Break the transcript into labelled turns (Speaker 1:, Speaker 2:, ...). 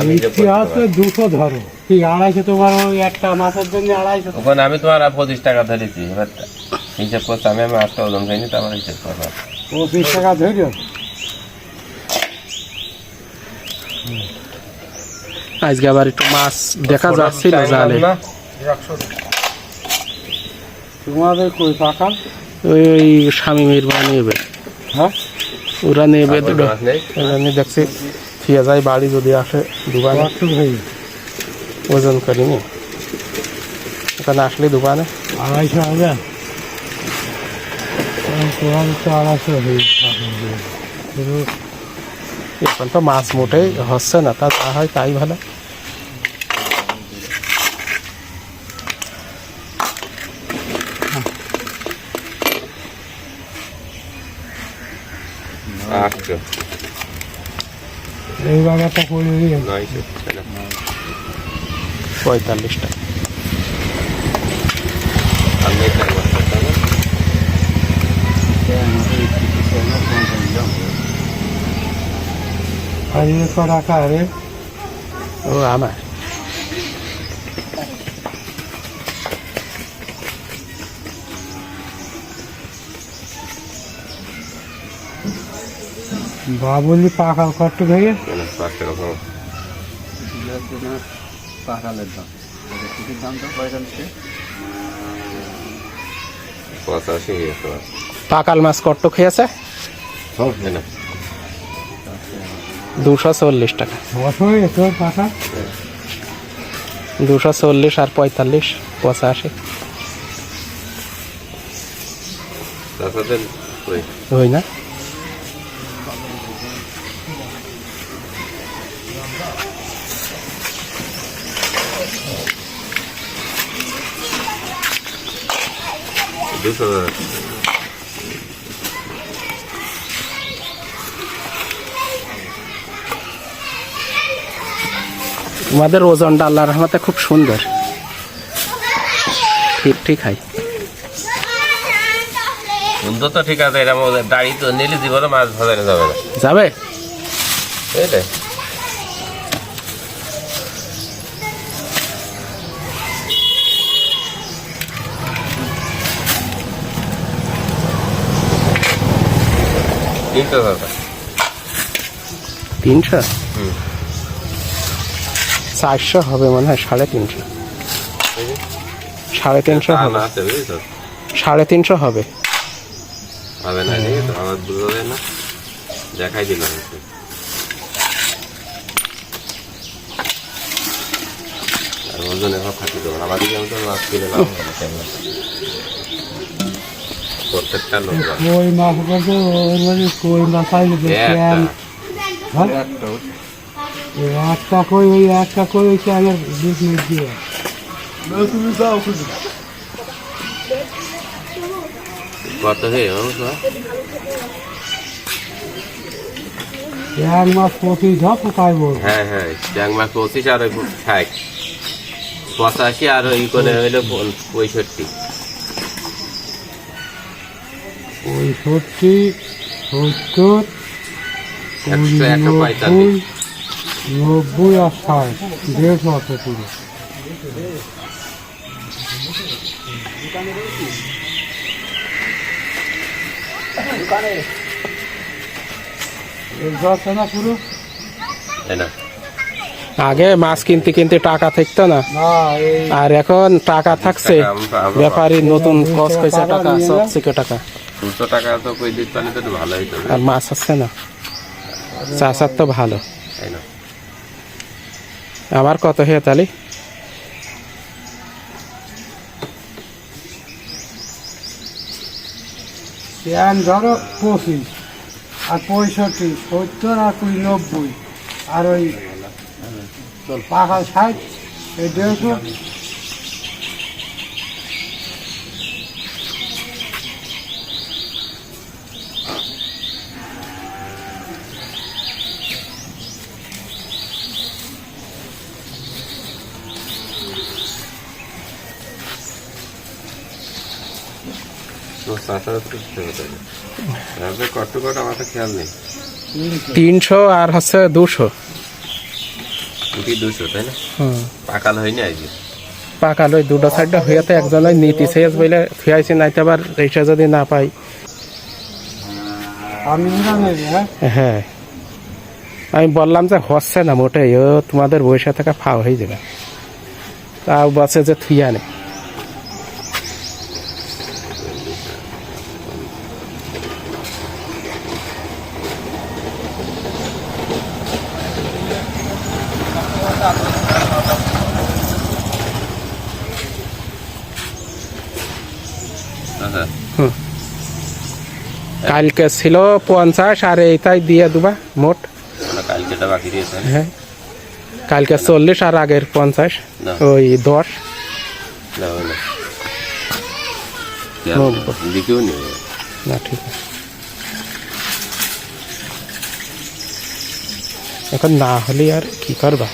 Speaker 1: আমি যে
Speaker 2: দুশো ধরো। কি আড়াইশো তোমার ওই একটা মাছের জন্য আড়াইশো?
Speaker 1: ওখানে আমি তোমার পঁচিশ টাকা ধরেছি এবার হিসাব করতে আমি আমি আটটা ওজন খাইনি তো আমার হিসাব করব
Speaker 2: পঁচিশ টাকা ধরিও।
Speaker 3: আজকে আবার একটু মাছ দেখা যাচ্ছিল জালে।
Speaker 2: তোমাদের কই পাকাল
Speaker 3: ওই ওই স্বামীমের বা নেবে।
Speaker 2: হ্যাঁ?
Speaker 3: ওরা নেবে দুটো। ওরা নিয়ে দেখছি। ফিয়া যায় বাড়ি যদি আসে দোকানে ওজন করিনি। ওখানে আসলে দোকানে?
Speaker 2: আড়াইশো তো
Speaker 3: এখন তো মাছ মোটেই হচ্ছে না তা যা হয় তাই ভালো।
Speaker 1: আটশো
Speaker 2: এই বাগানটা করে
Speaker 3: পঁয়তাল্লিশ টাকা
Speaker 2: আর এ ক টাকা
Speaker 3: ও আমার।
Speaker 2: বাবুলি পাকাল কত ভেঙে
Speaker 1: মানে পাঁচশো
Speaker 3: পাকাল মাছ কট্ট খেয়েছে? দুশো চল্লিশ টাকা।
Speaker 2: হয়ে পাকা
Speaker 3: দুশো চল্লিশ আর পঁয়তাল্লিশ পঁচাশি।
Speaker 1: ওই
Speaker 3: না।
Speaker 1: দুশো
Speaker 3: তোমাদের ওজনটা আল্লাহ রহমতে খুব সুন্দর। ঠিক ঠিক হয়
Speaker 1: সুন্দর তো ঠিক আছে এরকম দাড়ি তো নিলে জীবনে মাছ ভাজানো যাবে না।
Speaker 3: যাবে?
Speaker 1: বুঝলে তিনশো টাকা
Speaker 3: তিনশো চারশো হবে মনে হয় সাড়ে তিনশো। সাড়ে তিনশো হবে। সাড়ে তিনশো হবে।
Speaker 1: হবে না আমার যায় না। দেখাই দিলাম ওজন এখন দেবো আমি তো মাছ কিনে লাভ। প্রত্যেকটা লোক।
Speaker 2: কই মাছ বলতে ওর মানে কই মাছ আইলে এই একটা। কই ওই একটা কই ওই ক্যানের বিষ মিট দিয়ে।
Speaker 1: কত হে ও তো?
Speaker 2: ক্যান মাছ প্রতি ঝপ তাই বল?
Speaker 1: হ্যাঁ হ্যাঁ ট্যাং মাছ পঁচিশ আর ওই ষাট পঁচাশি আর ওই করে হইল পঁয়ষট্টি।
Speaker 2: পঁয়ষট্টি সত্তর নব্বই নব্বই আর ষাট দেড়শো আছে পুরো?
Speaker 3: আগে মাছ কিনতে কিনতে টাকা থাকতো না।
Speaker 2: না
Speaker 3: আর এখন টাকা থাকছে। ব্যাপারী নতুন কস পয়সা টাকা সব থেকে টাকা।
Speaker 1: দুশো টাকা তো কই দিতে পারলে তো ভালো হইতো
Speaker 3: আর মাছ আছে না? চাষার তো ভালো। আমার কত হে তাহলে
Speaker 2: ধরো পঁচিশ আর পঁয়ষট্টি সত্তর আর কুড়ি নব্বই আর ওই পাখা ষাট এই দেড়শো
Speaker 1: তোমার চাষারা তো বুঝতে হবে তাই না তারপরে কষ্ট কট আমার তো খেয়াল নেই
Speaker 3: তিনশো আর হচ্ছে দুশো।
Speaker 1: দুশো তাই না? পাকাল হয়নি আজকে।
Speaker 3: পাকাল ওই দুটো সাইডটা হইয়াতে একজন ওই নীতি শেষ বলে থুয়াইছি নাইতে আবার রেসা যদি না পাই।
Speaker 2: আমি হ্যাঁ?
Speaker 3: হ্যাঁ। আমি বললাম যে হচ্ছে না মোটেই ও তোমাদের বসে থাকা ফাও হয়ে যাবে। তাও বসে যে থুইয়া নেই কালকে ছিল পঞ্চাশ আর এইটাই দিয়ে দেবা মোট। হ্যাঁ। কালকে চল্লিশ আর আগের পঞ্চাশ ওই দশ। না ঠিক আছে। এখন না হলে আর কি করবা?